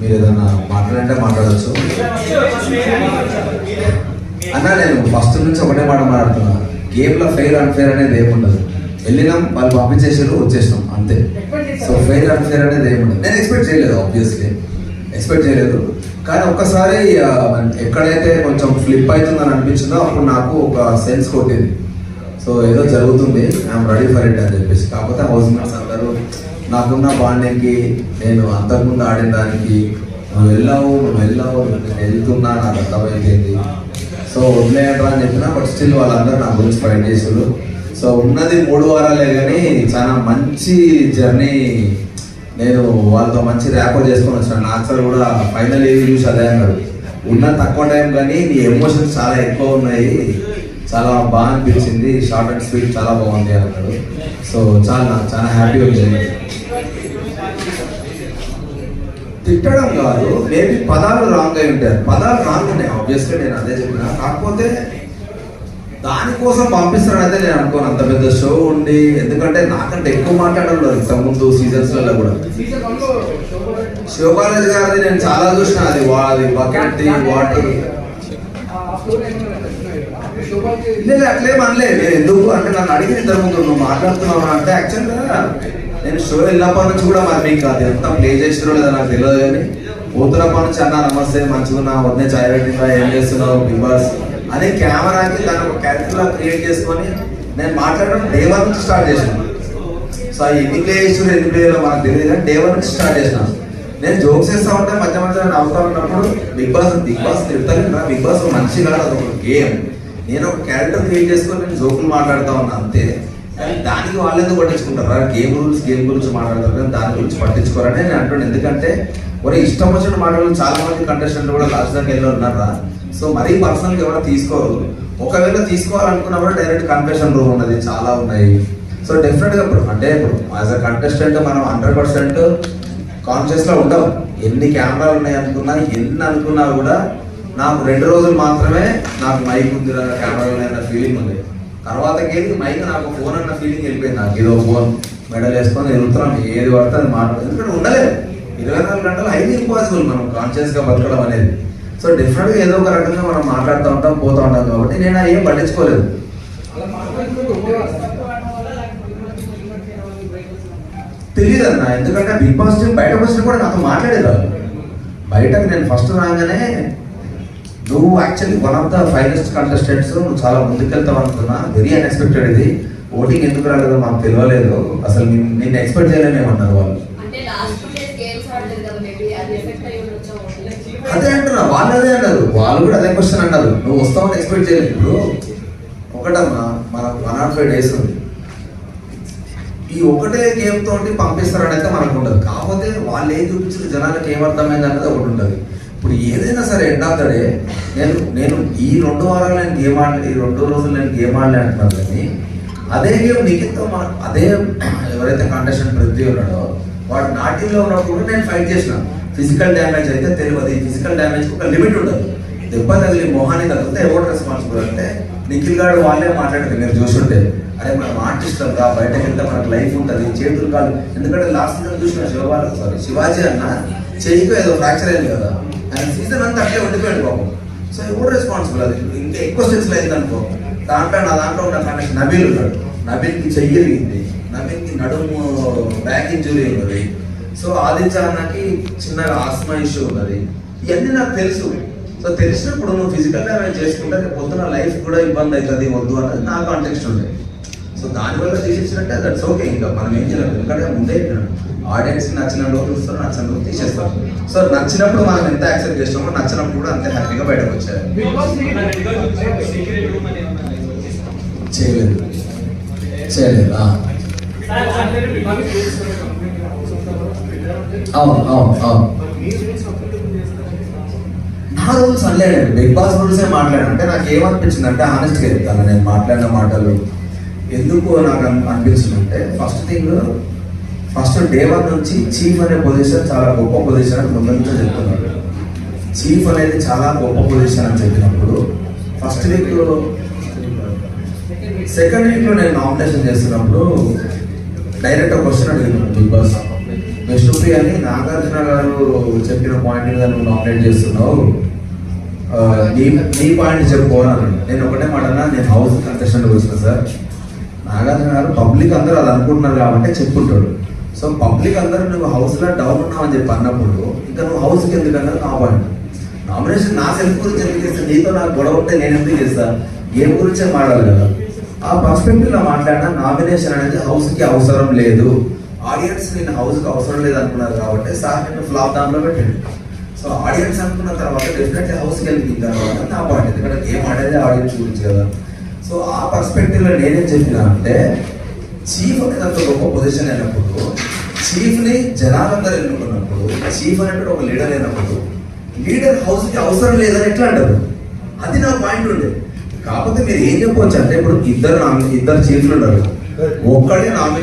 మీరు ఏదైనా మాట్లాడంటే మాట్లాడచ్చు. అన్న నేను ఫస్ట్ నుంచి ఒకటే మాట మాట్లాడుతున్నా. గేమ్లో ఫెయిర్ అన్ఫేర్ అనేది ఏముండదు వెళ్ళినాం వాళ్ళు పంపించేసారు వచ్చేసినాం అంతే. సో ఫెయిర్ అన్ఫేర్ అనేది ఏముండదు నేను ఎక్స్పెక్ట్ చేయలేదు ఆబ్వియస్లీ ఎక్స్పెక్ట్ చేయలేదు. కానీ ఒక్కసారి ఎక్కడైతే కొంచెం ఫ్లిప్ అవుతుందని అనిపించిందో అప్పుడు నాకు ఒక సెన్స్ కొట్టింది. సో ఏదో జరుగుతుంది ఐఎమ్ రెడీ ఫర్ ఇట్ అని చెప్పేసి. కాకపోతే హౌస్ మేట్స్ అందరూ నాకున్న బాండింగ్కి నేను అంతకుముందు ఆడిన దానికి నువ్వు వెళ్ళావు నువ్వు వెళ్ళావు నేను వెళ్తున్నా నాకు అర్థమైపోయింది. సో వదిలేయట్రా అని చెప్పిన బట్ స్టిల్ వాళ్ళందరూ నా గురించి ఫైట్ చేసారు సో ఉన్నది మూడు వారాలే కానీ చాలా మంచి జర్నీ నేను వాళ్ళతో మంచి ర్యాపో చేసుకొని వచ్చాను. నాకు సార్ కూడా ఫైనల్ ఏవి చూసి అదే అన్నారు. ఉన్న తక్కువ టైం కానీ నీ ఎమోషన్స్ చాలా ఎక్కువ ఉన్నాయి. చాలా బాగా అనిపించింది. షార్ట్ అండ్ స్వీట్ చాలా బాగుంది అన్నాడు సో చాలా చాలా హ్యాపీగా వచ్చింది తిట్టడం కాదు మేబీ పదాలు రాంగ్ అయి ఉంటారు పదాలు రాంగ్ ఉన్నాయి. ఆబ్వియస్గా నేను అదే చెప్పిన. కాకపోతే దానికోసం పంపిస్తాడైతే నేను అనుకోను. అంత పెద్ద షో ఉండి ఎందుకంటే నాకంటే ఎక్కువ మాట్లాడడం ఇంతకుముందు ముందు సీజన్స్లలో కూడా. శివబాలాజీ గారిది నేను చాలా చూసిన. అది వా- అది బకెట్ వాటర్ లేదు అట్లే మనలే నేను ఎందుకు? అంటే నన్ను అడిగిన ఇంతకుముందు. ముందు నువ్వు మాట్లాడుతున్నావు అంటే యాక్చువల్గా నేను షో వెళ్ళినప్పటి నుంచి కూడా మరి మీకు అది ఎంత ప్లే చేసినో లేదా నాకు తెలియదు కానీ పోతున్నప్పటి నుంచి అన్న నమస్తే మంచిగా వద్దే చాయ్ పెట్టిందా ఏం చేస్తున్నావు బిగ్ బాస్? అని కెమెరాకి దాని ఒక క్యారెక్టర్ క్రియేట్ చేసుకొని నేను మాట్లాడడం డే వన్ నుంచి స్టార్ట్ చేసాను. సో ఎన్ని ప్లే చేసి ఎన్ని ప్లేయర్లో మనకు తెలియదు కానీ డే వన్ నుంచి స్టార్ట్ చేసిన. నేను జోక్స్ చేస్తా ఉంటే మధ్య మధ్య నవ్వుతా ఉన్నప్పుడు బిగ్ బాస్ బిగ్ బాస్ తిడతాను బిగ్ బాస్ మంచి కాదు అది ఒక గేమ్ నేను ఒక క్యారెక్టర్ క్రియేట్ చేసుకొని నేను జోకులు మాట్లాడుతా ఉన్నా అంతే. కానీ దానికి వాళ్ళు ఎందుకు పట్టించుకుంటారు? గేమ్ రూల్స్ గేమ్ గురించి మాట్లాడతారు కానీ దాని గురించి పట్టించుకోరని నేను అంటున్నాను. ఎందుకంటే ఒరే ఇష్టం వచ్చిన మాటలు చాలా మంది కంటెస్టెంట్ కూడా లాస్ట్ దాకా వెళ్ళి ఉన్నారా? సో మరీ పర్సనల్గా ఎవరైనా తీసుకోరు. ఒకవేళ తీసుకోవాలనుకున్నప్పుడు డైరెక్ట్ కన్ఫెషన్ రూమ్ ఉన్నది చాలా ఉన్నాయి. సో డెఫినెట్గా ఇప్పుడు అంటే ఇప్పుడు యాజ్ అ కంటెస్టెంట్ మనం హండ్రెడ్ పర్సెంట్ కాన్షియస్లో ఉండవు ఎన్ని కెమెరాలు ఉన్నాయి అనుకున్నా ఎన్ని అనుకున్నా కూడా నాకు రెండు రోజులు మాత్రమే నాకు మైక్ ఉంది కెమెరాలు అన్న ఫీలింగ్ ఉంది. తర్వాతకి వెళ్ళి మైక్ నాకు ఫోన్ అన్న ఫీలింగ్ వెళ్ళిపోయింది. నాకు ఏదో ఫోన్ మెడల్ వేసుకొని వెళ్తున్నాం ఏది పడితే అది మాట్లాడదు ఎందుకంటే ఉండలేదు. ఇరవై నాలుగు గంటలు హైలీ ఇంపాసిబుల్ మనం కాన్షియస్గా బతకడం అనేది. సో డెఫినెట్గా ఏదో ఒక రకంగా మనం మాట్లాడుతూ ఉంటాం పోతూ ఉంటాం కాబట్టి నేను ఏం పట్టించుకోలేదు. తెలియదు అన్న ఎందుకంటే బిగ్ బాస్ బయట వచ్చిన కూడా నాతో మాట్లాడేది బయటకు నేను ఫస్ట్ రాగానే నువ్వు actually one of the finest contestants నువ్వు చాలా ముందుకెళ్తావు అనుకున్నా. వెరీ అన్ఎక్స్పెక్టెడ్ ఇది. ఓటింగ్ ఎందుకు రాలేదో మాకు తెలియలేదు. అసలు నిన్ను- ఎక్స్పెక్ట్ చేయలేమేమన్నారు వాళ్ళు? అది అంటున్నా వాళ్ళు అదే అన్నారు. వాళ్ళు కూడా అదే క్వశ్చన్ అన్నారు. నువ్వు వస్తావని ఎక్స్పెక్ట్ చేయలేదు. ఇప్పుడు ఒకటమ్మా మన వన్ నాట్ ఫైవ్ డేస్ ఉంది. ఈ ఒకటే గేమ్ తోటి పంపిస్తారని అయితే మనకు ఉండదు. కాకపోతే వాళ్ళు ఏం చూపించిన జనాలకు ఏమర్థమైంది అన్నది ఒకటి ఉంటుంది. ఇప్పుడు ఏదైనా సరే ఎండ్ ఆఫ్ ద డే నేను నేను ఈ రెండు వారాలు నేను గేమ్ ఆడలే ఈ రెండు రోజులు నేను గేమ్ ఆడలే అంటున్నాను కానీ అదే గేమ్ నీకెంతో మన అదే ఎవరైతే కాంటెస్టెంట్ ప్రతి ఉన్నాడో వాడు నాట్యంలో ఉన్నప్పుడు నేను ఫైట్ చేసిన. ఫిజికల్ డ్యామేజ్ అయితే తెలియదు. ఫిజికల్ డ్యామేజ్ ఒక లిమిట్ ఉండదు. దెబ్బ తగిలి మొహాన్ని తగిలితే ఎవరు రెస్పాన్సిబుల్ అంటే నిఖిల్ గారు వాళ్ళే మాట్లాడారు మీరు చూసుంటే అరే మనం ఆర్టిస్టులు కా బయటకు వెళ్తే మనకు లైఫ్ ఉంటుంది చేతులు కాదు ఎందుకంటే లాస్ట్ సీజన్ చూసిన శివబాల సారీ శివాజీ అన్న చెయ్యికి ఏదో ఫ్రాక్చర్ అయింది కదా. ఆయన సీజన్ అంతా అట్లే ఉండిపోయాడు బాబు సో ఎవరు రెస్పాన్సిబుల్ అది? ఇంకా ఎక్కువ స్టెప్స్ అయింది అనుకో? దాంట్లో నా దాంట్లో ఉన్న కనెక్షన్ నబీల్ ఉన్నాడు. నబీల్కి చెయ్యలిగింది నబీల్కి నడుము బ్యాక్ ఇంజురీ ఉన్నది. సో ఆదిత్య చిన్నగా ఆస్మా ఇష్యూ ఉన్నది. ఇవన్నీ నాకు తెలుసు. సో తెలిసినప్పుడు నువ్వు ఫిజికల్ డ్యామేజ్ చేసుకుంటే పొద్దున లైఫ్ కూడా ఇబ్బంది అవుతుంది వద్దు అన్నది నా కాంటెక్స్ట్ ఉండే. సో దానివల్ల తీసేసినట్టే దట్స్ ఓకే ఇంకా మనం ఏం చేయలేదు ఎందుకంటే ముందే ఆడియన్స్ నచ్చిన రోజు చూస్తారు నచ్చిన రోజు తీసేస్తారు. సో నచ్చినప్పుడు మనం ఎంత యాక్సెప్ట్ చేస్తామో నచ్చినప్పుడు కూడా అంతే హ్యాపీగా బయటకు వచ్చారు చేయలేదు. చేయలేదు. అవును అవును అవును. నా రూల్స్ అనలేడండి బిగ్ బాస్ రూల్సే మాట్లాడాను అంటే నాకు ఏమనిపించింది అంటే ఆనెస్ట్గా చెప్తాను నేను మాట్లాడిన మాటలు ఎందుకు నాకు అనిపించిందంటే first thing first day one నుంచి చీఫ్ అనే పొజిషన్ చాలా గొప్ప పొజిషన్ అని ముందంతా చెప్తున్నాడు చీఫ్ అనేది చాలా గొప్ప పొజిషన్ అని చెప్పినప్పుడు ఫస్ట్ వీక్ సెకండ్ వీక్లో నేను నామినేషన్ చేస్తున్నప్పుడు డైరెక్ట్ క్వశ్చన్ అడిగినాను బిగ్ బాస్. బెస్ట్ అని నాగార్జున గారు చెప్పిన పాయింట్ మీద నువ్వు నామినేట్ చేస్తున్నావు. నీ నీ పాయింట్ చెప్పు నేను ఒకటే మాట నేను హౌస్ కన్సెషన్ వచ్చిన సార్. నాగార్జున గారు పబ్లిక్ అందరూ అది అనుకుంటున్నారు కాబట్టి చెప్పుకుంటాడు సో పబ్లిక్ అందరూ నువ్వు హౌస్లో డౌన్ ఉన్నావు అని చెప్పి అన్నప్పుడు ఇంకా నువ్వు హౌస్కి ఎందుకన్నా నా పాయింట్ నామినేషన్ నా సెల్ఫ్ గురించి ఎందుకు చేస్తా నీతో నాకు గొడవ ఉంటే నేను ఎందుకు చేస్తా? గేమ్ గురించే మాట్లాడాలి కదా. ఆ పర్స్పెక్టివ్లో మాట్లాడినా నామినేషన్ అనేది హౌస్కి అవసరం లేదు. ఆడియన్స్ నేను హౌస్కి అవసరం లేదు అనుకున్నారు కాబట్టి సార్ నేను ఫ్లాప్ దాంట్లో పెట్టండి. సో ఆడియన్స్ అనుకున్న తర్వాత డెఫినెట్లీ హౌస్కి వెళ్ళి తర్వాత నా పాయింట్ ఎందుకంటే గేమ్ ఆడేది ఆడియన్స్ గురించి కదా. సో ఆ పర్స్పెక్టివ్లో నేనేం చెప్పినా అంటే చీఫ్ అనేది అంత గొప్ప పొజిషన్ అయినప్పుడు చీఫ్ని జనాలందరూ ఎన్నుకున్నప్పుడు చీఫ్ అనేటువంటి ఒక లీడర్ అయినప్పుడు లీడర్ హౌస్కి అవసరం లేదని ఎట్లా అంటారు? అది నా పాయింట్ ఉండే. కాకపోతే మీరు ఏం చెప్పవచ్చు అంటే ఇప్పుడు ఇద్దరు నామి- ఇద్దరు చీఫ్లు ఉన్నారు. ఒక్కడే నామినేట్